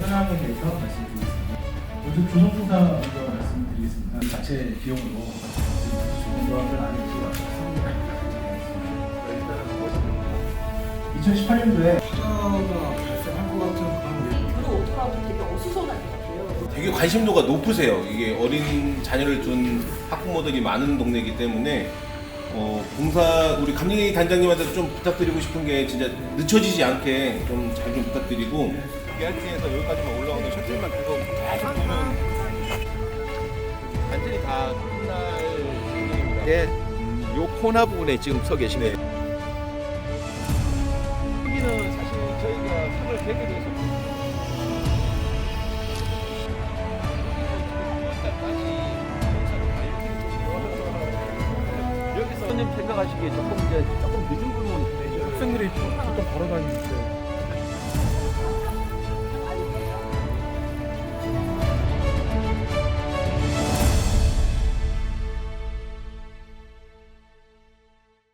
현황에 대해서 말씀드리겠습니다. 먼저 조성공사 먼저 말씀드리겠습니다. 이 자체 비용으로 지금 조성조합을 안에 들어와서 2018년도에 투자가 발생할 것 같은 그런 내용 그리고 오토라도 되게 어수선할 것 같아요. 되게 관심도가 높으세요. 이게 어린 자녀를 둔 학부모들이 많은 동네이기 때문에 어, 공사 우리 감리 단장님한테도 좀 부탁드리고 싶은 게 진짜 늦춰지지 않게 좀 잘 좀 부탁드리고 계약지에서 여기까지만 올라오는 셔틀만 계속 계속 보면 완전히 다 끝날 생각입니다. 네, 요 코너 부분에 지금 서 계시네요. 선생님 생각하시기에 조금 이제 조금 늦은 부분이. 학생들이 보통 걸어 다니는데